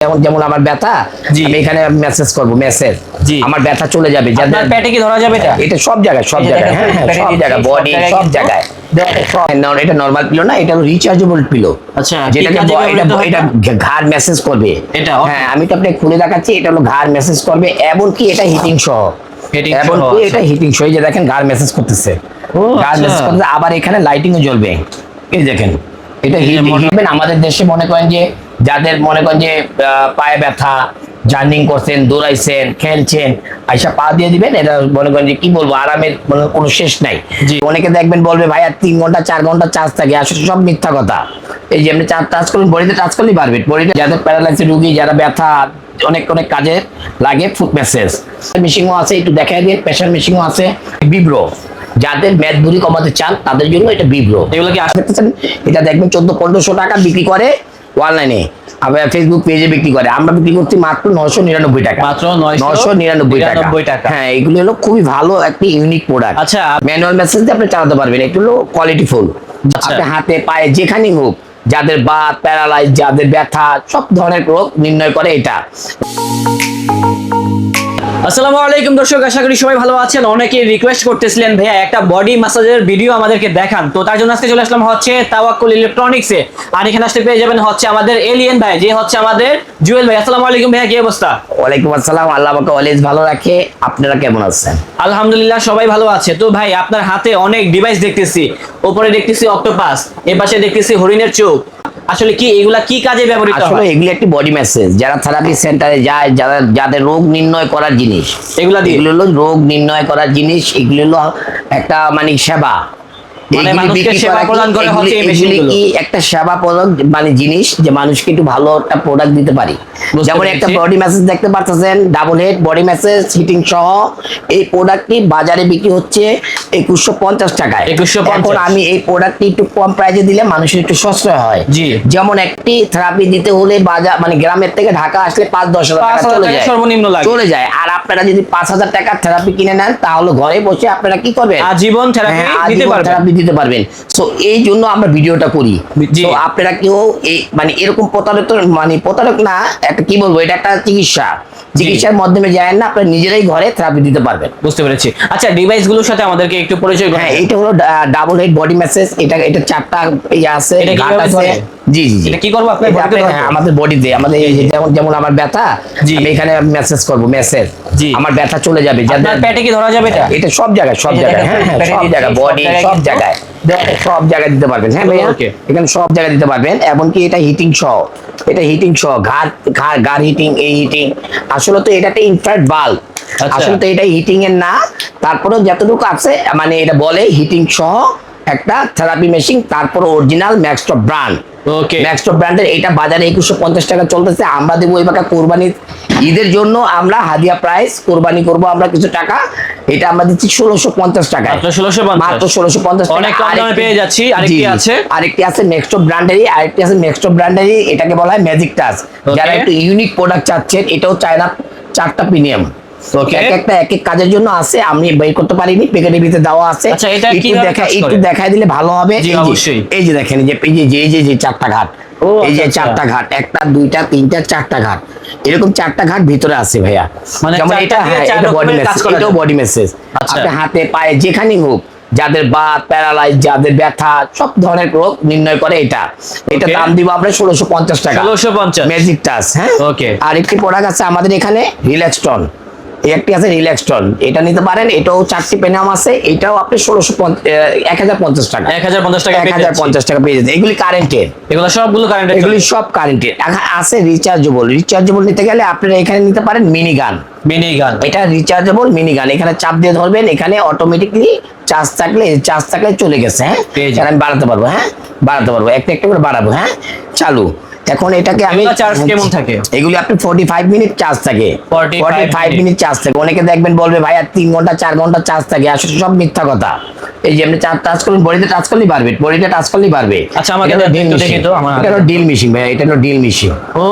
যেমন যেমন আমার ব্যথা আমি এখানে মেসেজ করব মেসেজ আমার ব্যথা চলে যাবে আপনার পেটে কি ধরা যাবে এটা? এটা সব জায়গায় সব জায়গায় হ্যাঁ সব জায়গায় বডি সব জায়গায়। এটা নর্মাল পিলো না এটা রিচার্জেবল পিলো আচ্ছা, যেটাকে এটা এটা এটা? ঘাড় মেসেজ করবে। এটা, হ্যাঁ আমি তো আপনাকে খুলে দেখাচ্ছি এটা হলো ঘাড় মেসেজ করবে এমনকি এটা হিটিং সহ। এমনকি আচ্ছা। এটা হিটিং সহ যে দেখেন ঘাড় মেসেজ করতেছে। ও, ঘাড় আচ্ছা। মেসেজ করতেছে আবার এখানে লাইটিংও জ্বলবে। এই দেখেন এটা হিটিং আমাদের দেশে মনে করেন যে যাদের মনে করেন যে পায়ে ব্যথা জার্নিং করছেন দৌড়াইছেন খেলছেন আইসা পা দিয়ে দিবেন এটা মনে করেন যে কি বলব আরামের মানে কোনো শেষ নাই। অনেকে দেখবেন বলবে ভাই আর তিন ঘণ্টা চার ঘণ্টা চার্জ থাকে আসলে সব মিথ্যা কথা। এই যে আপনি চার টাচ করুন বডিতে টাচ করলেই পারবে বডিতে যাদের প্যারালাইসিস রুগী যারা ব্যথা অনেক অনেক কাজে লাগে ফুড মেসেজ মেশিনও আছে একটু দেখাই দিয়ে প্রেশার মেশিনও আছে বিব্রো। যাদের মেদ বুড়ি কমাতে চান তাদের জন্য এটা বিব্রো। এগুলো কি আস- দেখতেছেন এটা দেখবেন চোদ্দ পনেরোশো টাকা বিক্রি করে অনলাইনে আবার ফেসবুক পেজে বিক্রি করে। আমরা বিক্রি করছি মাত্র নশো নিরানব্বই টাকা। মাত্র 999 নশো নিরানব্বই টাকা। হ্যাঁ এগুলো হলো খুবই ভালো একটি ইউনিক প্রোডাক্ট আচ্ছা, ম্যানুয়াল মেসেজ দিয়ে আপনি চালাতে পারবেন। এগুলো হলো কোয়ালিটি ফুল আচ্ছা। আপনি হাতে পায়ে যেখানেই হোক যাদের বাত প্যারালাইজ যাদের ব্যথা সব ধরনের রোগ নির্ণয় করে এটা। আসসালামু আলাইকুম দর্শক আশা করি সবাই ভালো আছেন। অনেকে রিকোয়েস্ট করতেছিলেন ভাইয়া একটা বডি ম্যাসাজের ভিডিও আমাদেরকে দেখান। তো তার জন্য আজকে চলে আসলাম হচ্ছে তাওয়াক্কুল ইলেকট্রনিক্সে আর এখানে আসতে পেয়ে যাবেন হচ্ছে আমাদের এলিয়েন ভাই যে হচ্ছে আমাদের জুয়েল ভাই। আসসালামু আলাইকুম ভাইয়া কি অবস্থা? ওয়ালাইকুম আসসালাম আল্লাহ আমাকে অলওয়েজ ভালো রাখে। আপনারা কেমন আছেন? আলহামদুলিল্লাহ সবাই ভালো আছে। তো ভাই আপনার হাতে অনেক ডিভাইস দেখতেছি। উপরে দেখতেছি অক্টোপাস এ পাশে দেখতেছি হরিণের চোখ। আসলে কি এগুলা কি কাজে ব্যবহৃত হয়? আসলে এগুলা একটি বডি ম্যাসেজ যারা থেরাপি সেন্টারে যায় যারা যাদের রোগ নির্ণয় করার জিনিস এগুলা দিয়ে? এগুলো হলো রোগ নির্ণয় করার জিনিস এগুলো হলো একটা মানে সেবা। মানে মানুষকে সেবা প্রদান করে হচ্ছে এই মেশিনগুলো। কি একটা সেবা প্রদান মানে জিনিস যে মানুষকে একটু ভালো একটা প্রোডাক্ট দিতে পারি? যেমন একটা বডি দেখতে পাচ্ছেন ডাবল হেড বডি হিটিং সহ এই প্রোডাক্টটি বাজারে বিক্রি হচ্ছে একুশশো পঞ্চাশ টাকায়। 2150 এখন আমি এই প্রোডাক্টটি একটু কম প্রাইসে দিলে মানুষের একটু সাশ্রয় হয়। জি। যেমন একটি থেরাপি দিতে হলে বাজার মানে গ্রামের থেকে ঢাকা আসলে পাঁচ দশ হাজার টাকা চলে যায়। সর্বনিম্ন লাগে। চলে যায়। আর আপনারা যদি পাঁচ হাজার টাকার থেরাপি কিনে নেন তাহলে ঘরে বসে আপনারা কি করবেন? আজীবন থেরাপি হ্যাঁ, দিতে পারবেন। দিতে পারবেন। সো এই জন্য আমরা ভিডিওটা করি। তো আপনারা কেউ মানে এরকম প্রতারক মানে প্রতারক না একটা কি বলব এটা একটা চিকিৎসা। চিকিৎসার মাধ্যমে যায় না আপনারা নিজেরাই ঘরে থেরাপি দিতে পারবেন। বুঝতে পেরেছি। আচ্ছা ডিভাইসগুলোর সাথে আমাদেরকে একটু পরিচয় হ্যাঁ এটা হলো ডাবল হেড বডি ম্যাসেজ এটা এটা চারটা ইয়ে আছে এটা ঘাট আছে? জি জি এটা কি করব? আপনি- হ্যাঁ, আমাদের বডিতে আমাদের যেমন যেমন আমার ব্যথা আমি এখানে মেসেজ করব মেসেজ। আমার ব্যথা চলে যাবে আপনার পেটে কি ধরা যাবে এটা? এটা সব জায়গায় সব জায়গায়। হ্যাঁ হ্যাঁ সব জায়গায় বডি সব জায়গায়। সব জায়গায় দিতে পারবেন। হ্যাঁ ভাইয়া এখানে সব জায়গায় দিতে পারবেন এমনকি এটা হিটিং সহ। এটা হিটিং সহ ঘাড় ঘাড় ঘাড় হিটিং এই হিটিং আসলে তো এটা একটা ইনফ্রারেড বাল্ব আচ্ছা। আসলে তো এটা হিটিং এর না তারপরে যতটুকু আছে মানে এটা বলে হিটিং সহ একটা থেরাপি মেশিন তারপর original Maxtop brand okay Maxtop ব্র্যান্ডের এটা বাজারে একুশশো পঞ্চাশ টাকা চলতেছে আমরা দেবো এবার কোরবানি। ঈদের জন্য আমরা হাদিয়া প্রাইস কোরবানি করব আমরা কিছু টাকা। এটা আমরা দিচ্ছি ষোলোশো পঞ্চাশ টাকা মাত্র 1650 মাত্র ষোলোশো পঞ্চাশ অনেক কম দামে পেয়ে যাচ্ছি। আরেকটি আছে? আরেকটি আছে নেক্সটপ ব্র্যান্ডেরই আরেকটি আছে নেক্সটপ ব্র্যান্ডেরই এটাকে বলা হয় ম্যাজিক টাচ যারা একটু ইউনিক প্রোডাক্ট চাচ্ছেন এটাও চায়না চারটা প্রিমিয়াম একটা এক এক কাজের জন্য আছে আমি বের করতে পারিনি প্যাকেটের ভিতরে দেওয়া আছে। আচ্ছা, একটু দিলে ভালো হবে। এই যে- দেখেন এই যে যে চারটা ঘাট। এই যে আচ্ছা, আচ্ছা। চারটা ঘাট। একটা দুইটা তিনটা চারটা ঘাট। এরকম চারটা ঘাট ভিতরে আছে ভাইয়া। মানে যেমন এটা দিয়ে হ্যাঁ এটা বডি মেসেজ এটাও বডি মেসেজ হাতে পায়ে যেখানেই হোক যাদের বাত প্যারালাইজ যাদের ব্যথা সব ধরনের রোগ নির্ণয় করে এটা। এটা দাম দিব আমরা ষোলোশো পঞ্চাশ টাকা। 1650 ম্যাজিক টাচ হ্যাঁ? Okay. আর একটি প্রোডাক্ট আছে আমাদের এখানে রিল্যাক্সটন এই একটি আছে রিল্যাক্সটন এটা নিতে পারেন এটাও চারটি পেনাম আছে এটাও আপনি ষোলোশো এক হাজার পঞ্চাশ টাকা। এক হাজার পঞ্চাশ টাকা এক হাজার যাচ্ছি। পঞ্চাশ টাকা পেয়ে যেতে এগুলি কারেন্টের এগুলো সবগুলো কারেন্টের এগুলি সব কারেন্টের আছে রিচার্জেবল রিচার্জেবল নিতে গেলে আপনারা এখানে নিতে পারেন মিনি গান মিনি গান এটা রিচার্জেবল মিনি গান এখানে চাপ দিয়ে ধরবেন এখানে অটোমেটিকলি চার্জ থাকলে চার্জ থাকলে চলে গেছে হ্যাঁ? আমি বাড়াতে পারব হ্যাঁ? বাড়াতে পারব। একটা একটা করে বাড়াবো হ্যাঁ? চালু। এখন এটাকে আমি charge কেমন থাকে? এগুলি আপনি ফোর্টি ফাইভ মিনিট চার্জ থাকে। 45 ফাইভ মিনিট চার্জ থাকে। অনেকে দেখবেন বলবে ভাই আর তিন ঘণ্টা চার ঘণ্টা চার্জ থাকে। আসলে সব মিথ্যা কথা। এই যে আপনি চার টাচ করুন বডিতে টাচ করলেই পারবে বডিতে টাচ করলেই পারবে আচ্ছা, আমাকে দেখি তো, আমার এটা ডিল মেশিন ভাই এটা হলো ডিল মেশিন ও।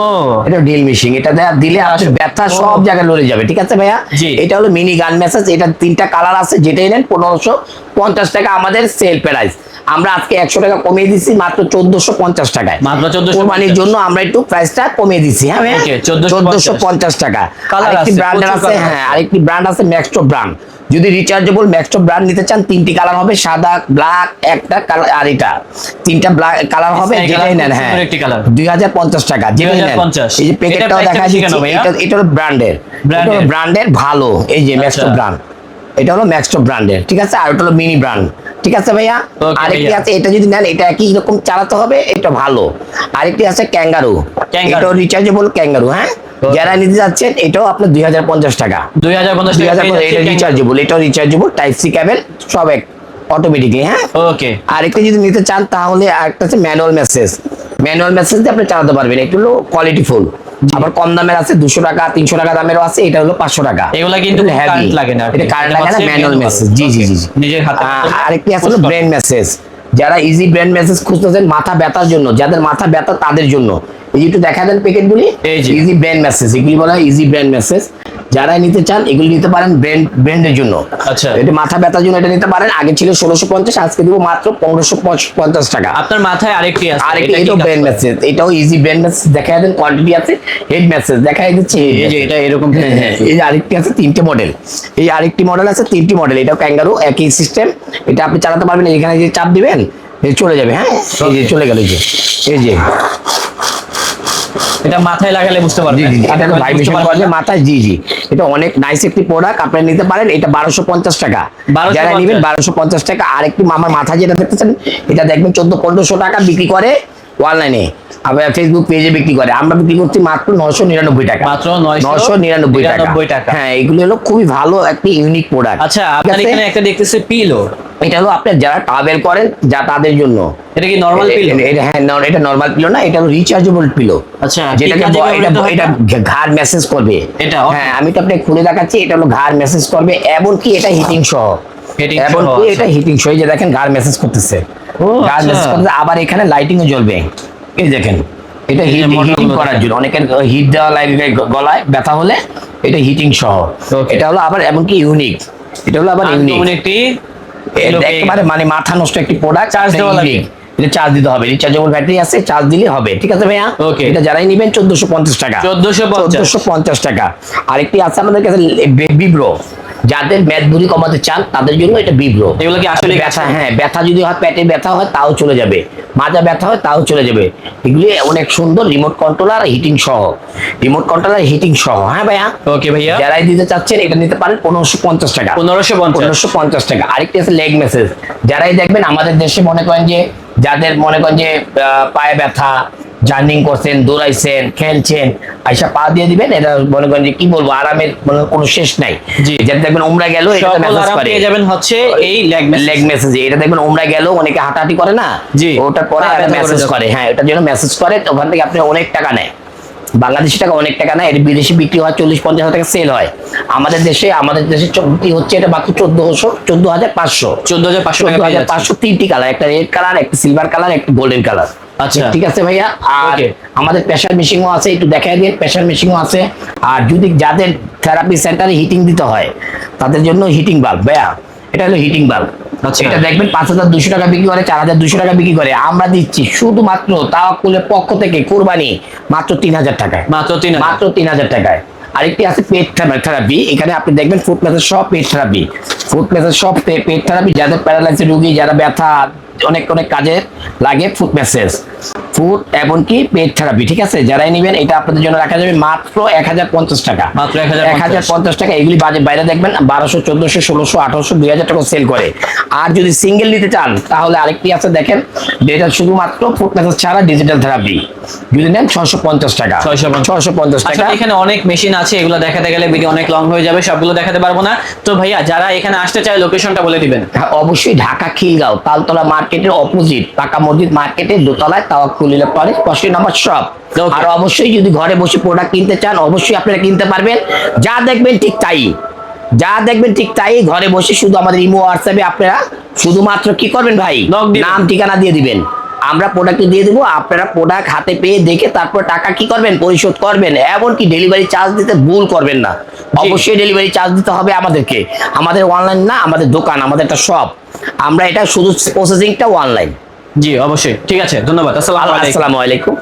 এটা ডিল মেশিন এটা দেয়া- দিলে আপনার ব্যথা সব জায়গায় লড়ে যাবে ঠিক আছে ভাইয়া। এটা হলো মিনি গান মেসেজ এটা তিনটা কালার আছে যেটাই নেন পনেরোশো পঞ্চাশ টাকা আমাদের সেল প্রাইস আমরা আজকে একশো টাকা কমিয়ে দিচ্ছি মাত্র চোদ্দশো পঞ্চাশ টাকায়। মাত্র চোদ্দশো কোরবানির জন্য আমরা একটু প্রাইসটা কমিয়ে দিচ্ছি। হ্যাঁ Okay, 1450 চোদ্দশো পঞ্চাশ। টাকা। আরেকটি প্রচুর আছে হ্যাঁ আরেকটি ব্র্যান্ড আছে ম্যাক্সটো ব্র্যান্ড যদি রিচার্জেবল ম্যাক্সটো ব্র্যান্ড নিতে চান তিনটি কালার হবে সাদা ব্ল্যাক একটা কালার আর এটা। তিনটা ব্ল্যাক কালার হবে যেটাই নেন হ্যাঁ। দুই হাজার পঞ্চাশ টাকা যেটাই নেন। এই যে প্যাকেটটাও দেখা ভাইয়া? এটা এটা ব্র্যান্ডের? ব্র্যান্ডের ভালো। এই যে ম্যাক্সটো আচ্ছা। ব্র্যান্ড এটা হলো ম্যাক্সটো ব্র্যান্ডের ঠিক আছে? আর ওটা হলো মিনি ব্র্যান্ড ঠিক আছে ভাইয়া? আরেকটি আছে এটা যদি নেন এটা একই রকম চালাতে হবে? এটা ভালো। আরেকটি আছে ক্যাঙ্গারু। এটাও রিচার্জেবল ক্যাঙ্গারু হ্যাঁ? যারা নিতে যাচ্ছেন এটাও আপনার দুই হাজার পঞ্চাশ টাকা। দুই হাজার পঞ্চাশ এটা রিচার্জেবল এটাও রিচার্জেবল টাইপ সি ক্যাবেল সব এক অটোমেটিকলি হ্যাঁ? ওকে আরেকটা যদি নিতে চান তাহলে আরেকটা আছে ম্যানুয়াল মেসেজ ম্যানুয়াল মেসেজ দিয়ে আপনি চালাতে পারবেন একটু হলো কোয়ালিটি ফুল আবার কম দামের আছে দুশো টাকা তিনশো টাকা দামেরও আছে এটা হলো পাঁচশো টাকা। এগুলা কিন্তু কারেন্ট লাগে না এটা কারেন্ট এটা লাগে না ম্যানুয়াল মেসেজ জি জি জি জি। নিজের হাতে। আরেকটি আছে হলো ব্রেন মেসেজ যারা ইজি ব্র্যান্ড মেসেজ খুঁজতেছেন মাথা ব্যথার জন্য যাদের মাথা ব্যথা তাদের জন্য। এই একটু দেখা দেন প্যাকেটগুলি। ইজি ব্রেন মেসেজ এগুলি বলা হয় ইজি ব্র্যান্ড মেসেজ যারা নিতে চান এগুলি নিতে পারেন ব্রেন ব্রেন্ডের জন্য। আচ্ছা। এটা মাথা ব্যথার জন্য এটা নিতে পারেন। আগে ছিল ষোলোশো পঞ্চাশ আজকে দিব মাত্র পনেরোশো পঞ্চাশ টাকা। আপনার মাথায় আরেকটি আছে আরেকটি এটাও করে? মেসেজ এটাও ইজি ব্রেন মেসেজ দেখা দেন কোয়ান্টিটি আছে হেড মেসেজ দেখা দিচ্ছে এই যে এটা এরকম হ্যাঁ, হ্যাঁ, এই যে আরেকটি আছে তিনটে মডেল এই আরেকটি মডেল আছে তিনটি মডেল এটাও ক্যাঙ্গারু একই সিস্টেম এটা আপনি চালাতে পারবেন এখানে যে চাপ দিবেন চলে যাবে হ্যাঁ? এই যে চলে গেল এই যে এই যে। এটা মাথায় লাগালে বুঝতে পারবেন। জি এটা ভাইব্রেশন করে মাথায় জি জি। এটা অনেক নাইস একটি প্রোডাক্ট আপনি নিতে পারেন এটা বারোশো পঞ্চাশ টাকা। যারা নেবেন বারোশো পঞ্চাশ টাকা আরেকটি আমার মাথা যেটা দেখতেছেন এটা দেখবেন চোদ্দ পনেরোশো টাকা বিক্রি করে অনলাইনে আবার ফেসবুক পেজে বিক্রি করে। আমরা বিক্রি করছি মাত্র নশো নিরানব্বই টাকা। মাত্র 999 নশো নিরানব্বই টাকা। হ্যাঁ এগুলো হলো খুবই ভালো একটি ইউনিক প্রোডাক্ট আচ্ছা আপনার এখানে একটা দেখতেছি পিলো এটা হলো আপনার যারা ট্রাভেল করেন যা তাদের জন্য। এটা কি নরমাল পিলো এটা হ্যাঁ এটা নর্মাল পিলো না এটা হলো রিচার্জেবল পিলো আচ্ছা, যেটাকে কি ব্যবহৃত এটা এটা? ঘাড় মেসেজ করবে। এটা, হ্যাঁ আমি তো আপনাকে খুলে দেখাচ্ছি এটা হলো ঘাড় মেসেজ করবে এমনকি এটা হিটিং সহ। Heating সহ এমনকি এটা হিটিং সহ যে দেখেন ঘাড় মেসেজ করতেছে। ও, ঘাড় আচ্ছা। মেসেজ করতেছে আবার এখানে লাইটিংও জ্বলবে। এই দেখেন এটা হিটিং করার জন্য অনেকের হিট দেওয়া লাগে গলায় ব্যথা হলে এটা হিটিং সহ. এটা হলো আবার এমনকি ইউনিক এটা হলো আবার ইউনিক একেবারে মানে মাথা নষ্ট একটি প্রোডাক্ট চার্জ দেওয়া লাগে। এটা চার্জ দিতে হবে। রিচার্জেবল ব্যাটারি আছে চার্জ দিলে হবে। ঠিক আছে ভাইয়া? ওকে এটা যারাই নেবেন চোদ্দশো পঞ্চাশ টাকা। 1450 চোদ্দশো পঞ্চাশ টাকা। আরেকটি আছে আমাদের কাছে বিব্রো যাদের ম্যাথ বুড়ি কমাতে চান তাদের জন্য এটা বিব্রো এগুলো কি আসলে ব্যথা হ্যাঁ ব্যথা যদি হয় পেটে ব্যথা হয় তাও চলে যাবে। মাজা ব্যথা হয় তাও চলে যাবে। এগুলি অনেক সুন্দর রিমোট কন্ট্রোলার হিটিং সহ। রিমোট কন্ট্রোলার হিটিং সহ হ্যাঁ ভাইয়া? ওকে ভাইয়া। যারাই দিতে চাচ্ছেন এটা নিতে পারেন পনেরোশো পঞ্চাশ টাকা। পনেরোশো পনেরোশো পঞ্চাশ টাকা। আরেকটি আছে লেগ মেসেজ যারাই দেখবেন আমাদের দেশে মনে করেন যে যাদের মনে করেন যে পায়ে ব্যথা জার্নিং করছেন দৌড়াইছেন খেলছেন আইসা পা দিয়ে দিবেন এটা মনে করেন যে কি বলব আরামের মনে কোনো শেষ নাই। যেটা দেখবেন ওমরা গেল এটা মেসেজ করে। যাবেন হচ্ছে এই লেগ লেগ মেসেজ এটা দেখবেন ওমরা গেল অনেকে হাঁটাহাঁটি করে না ওটা পরে করে মেসেজ। করে হ্যাঁ ওটার জন্য মেসেজ করে ওখান থেকে আপনি অনেক টাকা নেয় বাংলাদেশি টাকা অনেক টাকা নেয় এটা বিদেশি বিক্রি হয় চল্লিশ পঞ্চাশ হাজার টাকা সেল হয়। আমাদের দেশে আমাদের দেশে চলতি হচ্ছে এটা মাত্র চোদ্দশো চোদ্দ হাজার পাঁচশো চোদ্দ হাজার পাঁচশো চোদ্দ হাজার পাঁচশো তিনটি কালার একটা রেড কালার একটা সিলভার কালার একটা গোল্ডেন কালার আচ্ছা। ঠিক আছে ভাইয়া? আর আমাদের প্রেশার মেশিনও আছে একটু দেখাই দিন প্রেশার মেশিনও আছে। আর যদি যাদের থেরাপি সেন্টারে হিটিং দিতে হয় তাদের জন্য হিটিং বাল্ব ভাইয়া এটা হলো হিটিং বাল্ব। এটা দেখবেন পাঁচ হাজার দুশো টাকা বিক্রি করে চার হাজার দুশো টাকা বিক্রি করে। আমরা দিচ্ছি শুধুমাত্র তাওয়াক্কুলের পক্ষ থেকে কোরবানি মাত্র তিন হাজার টাকায়। মাত্র তিন হাজার। মাত্র তিন হাজার টাকায়। আরেকটি আছে পেট থেরাপি। এখানে আপনি দেখবেন ফুড প্লেসের সব পেট থেরাপি। ফুড প্লেসের সব পেট থেরাপি। যাদের প্যারালাইসিস রুগী যারা ব্যথা অনেক অনেক কাজে লাগে ফুড মেসেজ ফুড এমনকি পেট থেরাপি ঠিক আছে? যারাই নেবেন এটা আপনাদের জন্য রাখা যাবে মাত্র এক হাজার পঞ্চাশ টাকা। মাত্র 1050 এক হাজার পঞ্চাশ টাকা এগুলি বাজে বাইরে দেখবেন বারোশো চোদ্দশো ষোলোশো আঠারোশো দুই হাজার টাকা সেল করে। আর যদি সিঙ্গেল নিতে চান তাহলে আরেকটি আছে দেখেন যেটা শুধুমাত্র ফুড মেসেজ ছাড়া ডিজিটাল থেরাপি যদি নেন ছশো পঞ্চাশ টাকা। ছশো পঞ্চাশ। টাকা। এখানে অনেক মেশিন আছে এগুলো দেখাতে গেলে ভিডিও অনেক লং হয়ে যাবে সবগুলো দেখাতে পারব না। তো ভাইয়া যারা এখানে আসতে চায় লোকেশনটা বলে দিবেন। হ্যাঁ, অবশ্যই ঢাকা খিলগাঁও তালতলা মার্কেটের অপোজিট পাকা মসজিদ মার্কেটের দোতলায় তাও খুলিলে পরে পঁয়ষট্টি নম্বর শপ. আর অবশ্যই যদি ঘরে বসে প্রোডাক্ট কিনতে চান অবশ্যই আপনারা কিনতে পারবেন। যা দেখবেন ঠিক তাই। যা দেখবেন ঠিক তাই ঘরে বসে শুধু আমাদের ইমো হোয়াটসঅ্যাপে আপনারা শুধুমাত্র কি করবেন ভাই? নাম ঠিকানা দিয়ে দিবেন। আমরা প্রোডাক্ট দিয়ে দেবো আপনারা প্রোডাক্ট হাতে পেয়ে দেখে তারপর টাকা কি করবেন পরিশোধ করবেন এমনকি ডেলিভারি চার্জ দিতে ভুল করবেন না। অবশ্যই ডেলিভারি চার্জ দিতে হবে আমাদেরকে। আমাদের অনলাইন না আমাদের দোকান আমাদের একটা শপ আমরা এটা শুধু প্রসেসিংটা অনলাইন জি অবশ্যই। ঠিক আছে ধন্যবাদ। আসসালামু আলাইকুম।